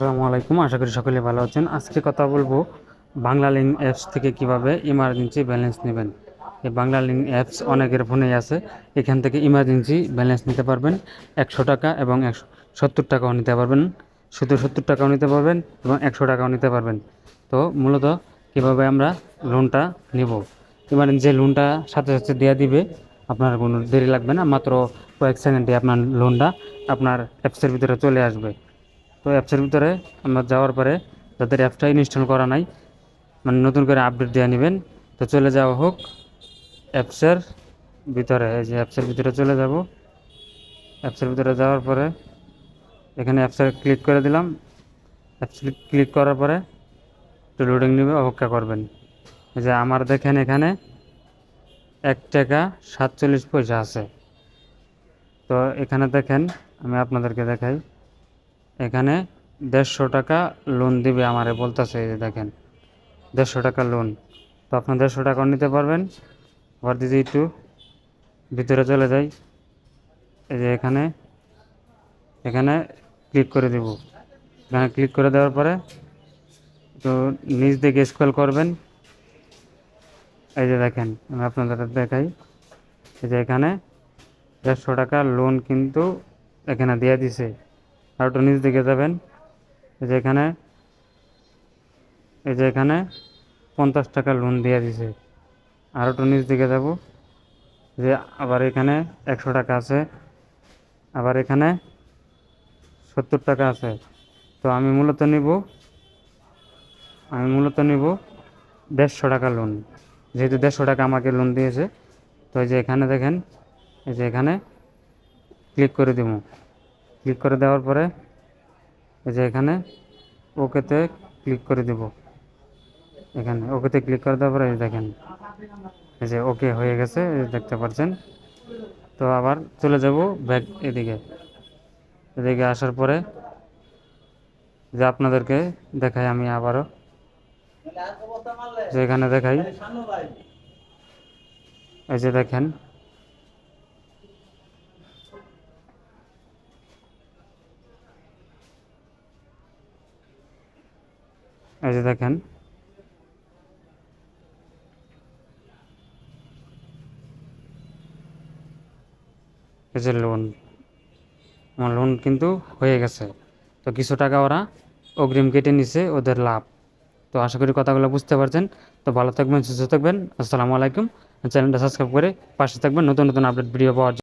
আসসালামু আলাইকুম, আশা করি সকলে ভালো আছেন। আজকে কথা বলব বাংলা লিঙ্ক অ্যাপস থেকে কীভাবে ইমার্জেন্সি ব্যালেন্স নেবেন। এই বাংলা লিঙ্ক অ্যাপস অনেকের ফোনেই আছে, এখান থেকে ইমার্জেন্সি ব্যালেন্স নিতে পারবেন। একশো টাকা এবং একশো সত্তর টাকাও নিতে পারবেন। শুধু সত্তর টাকাও নিতে পারবেন এবং একশো টাকাও নিতে পারবেন। তো মূলত কীভাবে আমরা লোনটা নিব? ইমার্জেন্সি লোনটা সাথে সাথে দেওয়া দিবে, আপনার কোনো দেরি লাগবে না। মাত্র কয়েক সেকেন্ডে আপনার লোনটা আপনার অ্যাপসের ভিতরে চলে আসবে। তো অ্যাপসের ভিতরে আমরা যাওয়ার পরে যাদের অ্যাপসটা ইনস্টল করা নাই মানে নতুন করে আপডেট দিয়ে নেবেন, তো চলে যাওয়া হোক অ্যাপসের ভিতরে। এই যে অ্যাপসের ভিতরে চলে যাব। অ্যাপসের ভিতরে যাওয়ার পরে এখানে অ্যাপসের ক্লিক করে দিলাম। অ্যাপস ক্লিক করার পরে একটু লোডিং নেবে, অপেক্ষা করবেন। এই যে আমার দেখেন এখানে এক টাকা সাতচল্লিশ পয়সা আছে। তো এখানে দেখেন, আমি আপনাদেরকে দেখাই। এখানে দেড়শো টাকা লোন দিবে আমারে বলতেছে এই যে দেখেন, দেড়শো টাকা লোন তো আপনার দেড়শো টাকাও নিতে পারবেন। আবার দিদি একটু ভিতরে চলে যাই। এই যে এখানে এখানে ক্লিক করে দেব। এখানে ক্লিক করে দেওয়ার পরে তো নিজ দিকে স্ক্রল করবেন। এই যে দেখেন, আমি আপনাদের দেখাই। এই যে এখানে দেড়শো টাকা লোন কিন্তু এখানে দিয়ে দিছে। আর একটু নিচ দিকে যাবেন। এই যে এখানে, এই যে এখানে পঞ্চাশ টাকা লোন দিয়ে দিছে। আর একটু নিচ দিকে যাব। যে আবার এখানে একশো টাকা আছে, আবার এখানে সত্তর টাকা আছে। তো আমি মূলত নিব, আমি মূলত নিব দেড়শো টাকা লোন যেহেতু দেড়শো টাকা আমাকে লোন দিয়েছে, তো এই যে এখানে দেখেন, এই যে এখানে ক্লিক করে দেবো। ক্লিক করে দেওয়ার পরে এই যে এখানে ওকেতে ক্লিক করে দেব। এখানে ওকেতে ক্লিক করে দেওয়ার পরে দেখেন, এই যে ওকে হয়ে গেছে দেখতে পাচ্ছেন। তো আবার চলে যাব ব্যাক এদিকে। এদিকে আসার পরে যে আপনাদেরকে দেখাই আমি আবারও। যে এখানে দেখাই। এই যে দেখেন এই যে দেখেন। এই যে লোন আমার লোন কিন্তু হয়ে গেছে। তো কিছু টাকা ওরা অগ্রিম কেটে নিছে, ওদের লাভ। তো আশা করি কথাগুলো বুঝতে পারছেন। তো ভালো থাকবেন, সুস্থ থাকবেন। আসসালামু আলাইকুম। চ্যানেলটা সাবস্ক্রাইব করে পাশে থাকবেন। নতুন নতুন আপডেট ভিডিও পাওয়ার।